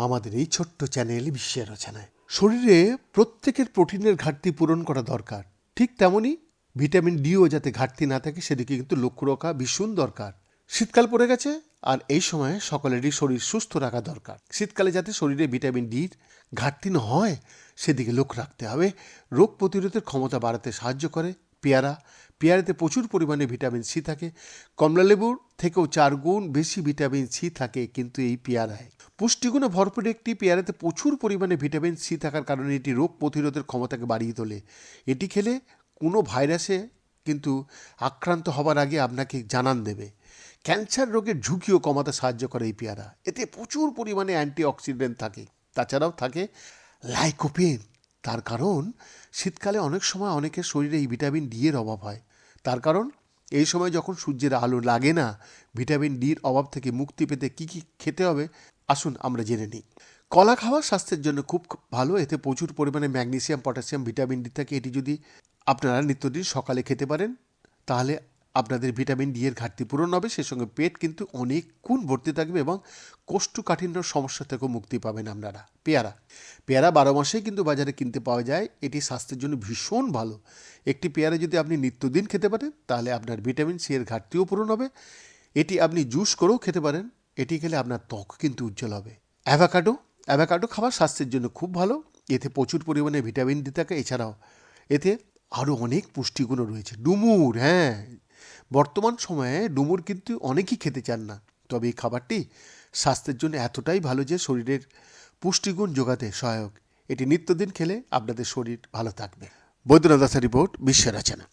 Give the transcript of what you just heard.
আমাদের এই ছোট্ট চ্যানেল বিশ্বের রচনায়। শরীরে প্রত্যেকের প্রোটিনের ঘাটতি পূরণ করা দরকার। ঠিক তেমনই ভিটামিন ডিও যাতে ঘাটতি না থাকে, সেদিকে কিন্তু লক্ষ্য রাখা ভীষণ দরকার। শীতকাল পড়ে গেছে, আর এই সময় সকলেরই শরীর সুস্থ রাখা দরকার। শীতকালে যাতে শরীরে ভিটামিন ডির ঘাটতি না হয়, সেদিকে লক্ষ্য রাখতে হবে। রোগ প্রতিরোধের ক্ষমতা বাড়াতে সাহায্য করে পেয়ারা। পেয়ারাতে প্রচুর পরিমাণে ভিটামিন সি থাকে। কমলালেবুর থেকেও চার গুণ বেশি ভিটামিন সি থাকে কিন্তু এই পেয়ারায়। পুষ্টিগুণে ভরপুর একটি পেয়ারাতে প্রচুর পরিমাণে ভিটামিন সি থাকার কারণে এটি রোগ প্রতিরোধের ক্ষমতাকে বাড়িয়ে তোলে। এটি খেলে কোনো ভাইরাসে কিন্তু আক্রান্ত হবার আগে আপনাকে জানান দেবে। ক্যান্সার রোগের ঝুঁকিও কমাতে সাহায্য করে এই পেয়ারা। এতে প্রচুর পরিমাণে অ্যান্টিঅক্সিডেন্ট থাকে। তাছাড়াও থাকে লাইকোপেন। তার কারণ, শীতকালে অনেক সময় অনেকের শরীরে এই ভিটামিন ডি এর অভাব হয়। তার কারণ, এই সময় যখন সূর্যের আলো লাগে না, ভিটামিন ডির অভাব থেকে মুক্তি পেতে কী কী খেতে হবে, আসুন আমরা জেনে নিই। কলা খাওয়া স্বাস্থ্যের জন্য খুব ভালো, এতে প্রচুর পরিমাণে ম্যাগনেসিয়াম, পটাশিয়াম, ভিটামিন ডি থাকে। এটি যদি আপনারা নিত্যদিন সকালে খেতে পারেন, তাহলে আপনাদের ভিটামিন ডি এর ঘাটতি পূরণ হবে, সেই সঙ্গে পেট কিন্তু অনেক গুণ ভর্তি থাকবে এবং কোষ্ঠকাঠিন্য সমস্যা থেকেও মুক্তি পাবেন আপনারা। পেয়ারা। পেয়ারা বারো মাসেই কিন্তু বাজারে কিনতে পাওয়া যায়, এটি স্বাস্থ্যের জন্য ভীষণ ভালো। একটি পেয়ারা যদি আপনি নিত্যদিন খেতে পারেন, তাহলে আপনার ভিটামিন সি এর ঘাটতিও পূরণ হবে। এটি আপনি জুস করেও খেতে পারেন, এটি খেলে আপনার ত্বক কিন্তু উজ্জ্বল হবে। অ্যাভাকাডো। অ্যাভাকাডো খাবার স্বাস্থ্যের জন্য খুব ভালো, এতে প্রচুর পরিমাণে ভিটামিন ডি থাকে। এছাড়াও এতে আরও অনেক পুষ্টিগুণও রয়েছে। ডুমুর হ্যাঁ বর্তমান সময়ে ডুমুর কিন্তু অনেকেই খেতে চান না। তবে এই খাবারটি স্বাস্থ্যের জন্য এতটাই ভালো যে শরীরের পুষ্টিগুণ যোগাতে সহায়ক। এটি নিত্যদিন খেলে আপনাদের শরীর ভালো থাকবে। বৈদ্যনাথ দাসের রিপোর্ট, বিশ্বের রচনা।